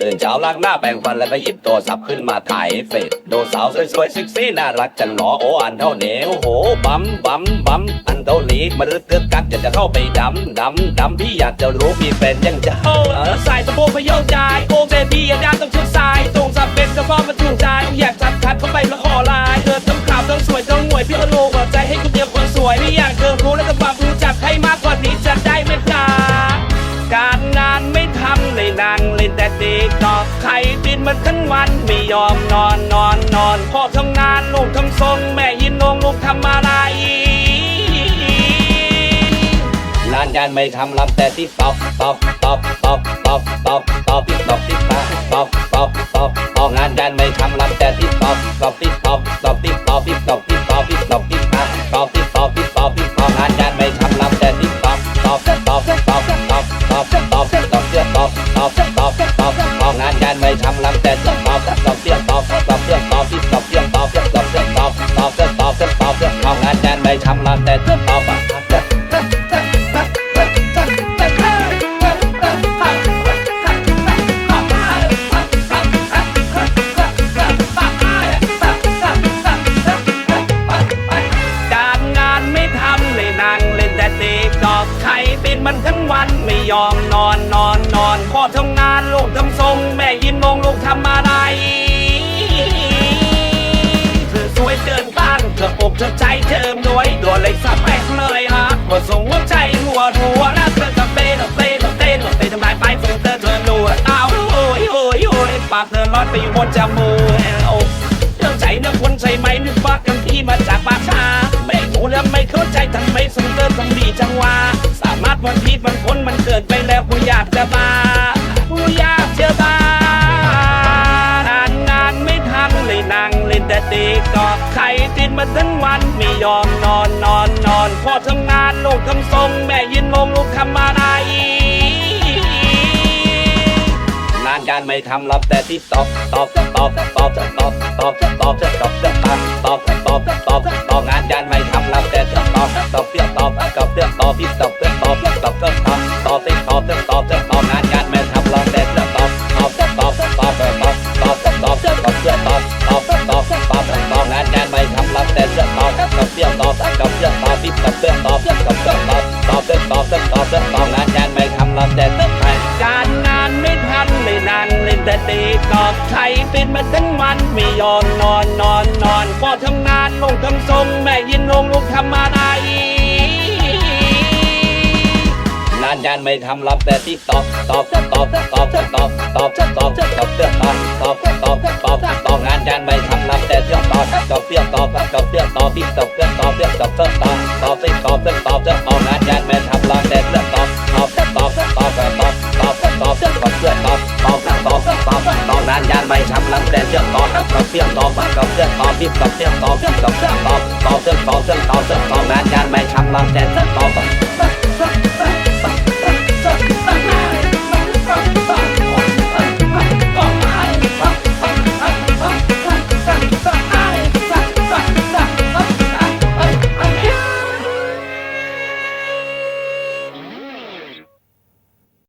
ตื่นเช้าล้างหน้าแปรงฟันแล้วก็หยิบโทรศัพท์ขึ้นมาถ่ายเฟซดูสาวสวยๆเซ็กซี่น่ารักจังหนอโออันเท่านี้โอ้โหบัมบัมบัมอันเท่านี้มารึกเกิดกัดอยากจะเข้าไปดำดำดำพี่อยากจะรู้มีแฟนยังจะโอ้เออใส่สะโพกพยองใจโอ้เบบี้อย่าดาต้องชุดสายตรงสับเป็นสะพอมาถูกใจอยากจัดคัดเข้าไปแล้วขอลายเธอต้องขาวต้องสวยต้องห่วยพี่ก็รู้ว่าใจให้คุณเดียวคนสวยไม่อยากเธอรู้แล้ว เล่นแต่ติ๊กตอกใครบินมันทั้งวันไม่ยอมนอนนอนนอนพ่อทำงานลูกทำทรงแม่ยินนงลูกทำอะไรงานการไม่ทำลำแต่ที่ตอบตอบตอบตอบตอบตอบตอบที่ตอบที่ตาตอบตอบตอบตอบงานการไม่ทำลำแต่ที่ตอบตอบที่ตอบตอบที่ตอบที่ตอบที่ตอบที่ แต่ติ๊กตอกใครเป็นมันทั้งวันไม่ยอมนอนนอนนอนพ่อทำงานลูกทำทรง แม่ยินงงลูกทำอะไรเธอสวยเกินต้านเธออกเธอใจเธอรวยตัวเลยสับแปกเลยฮะพอส่งหัวใจหัวหัวแล้วเธอจะเต้นเต้นเต้นเต้นทำลายไปเธอเธอเธอรัวอ้าวโอ้ยโอ้ยโอ้ยปากเธอลอยไปอยู่บนจมูกเรื่อใจนะคนใช่ไหมนึกว่ากันที่มา จังหวะสามารถวันพีมันพ้นมันเกิดไปแล้วกูอยากจะมากูอยากจะมาการงานไม่ทำเลยนั่งเล่นแต่ติ๊กตอกใครติดมาทั้งวันไม่ยอมนอนนอนนอนพ่อทำงานลูกทำทรง แม่ยินงงลูกทำอะไรงานการไม่ทำรับแต่ที่ตอบตอบตอบตอบตอบตอบตอบตอบตอบตอบตอบตอบตอบตอบ อบยิ่งตอบเรื่องตอบเรื่องตอบเรื่องตอบตอบเรื่องตอบเรื่องตอบเรื่องตอบงานการมาทำลองแต่เรื่องตอบตอบเรื่องตอบเรื่องตอบเรื่องตอบตอบเรื่องตอบเรื่องตอบเรื่องตอบตอบเรื่องตอบเรื่องตอบเรื่องตอบงานการไม่ทำลองแต่เรื่องตอบตอบเรื่องตอบตอบเรื่องตอบยิ่งตอบเรื่องตอบเรื่องตอบเรื่องตอบตอบเรื่องตอบเรื่องตอบเรื่องตอบงานการไม่ทำลองแต่เรื่องไปการงานไม่ทันไม่นานเล่นแต่ตีตอบใช้เป็นมาทั้งวันไม่ยอมนอนนอนนอนก็ทำงานลงทำทรงแม่ยินลงลูกทำอะไร งานการไม่ทำรับแต่ที่ตอบตอบตอบตอบตอบตอบตอบตอบตอบเพื่อตอบตอบตอบตอบตอบงานการไม่ทำรับแต่เพื่อตอบตอบเพื่อตอบตอบเพื่อตอบที่ตอบเพื่อตอบเพื่อตอบเพื่อตอบตอบที่ตอบเพื่อตอบเพื่อตอบงานการไม่ทำรับแต่เพื่อตอบตอบตอบตอบตอบตอบตอบตอบตอบเพื่อตอบตอบตอบตอบตอบงานการไม่ทำรับแต่เพื่อตอบตอบเพื่อตอบตอบเพื่อตอบที่ตอบเพื่อตอบตอบตอบตอบเพื่อตอบเพื่อตอบตอบงานการไม่ทำรับแต่เพื่อตอบ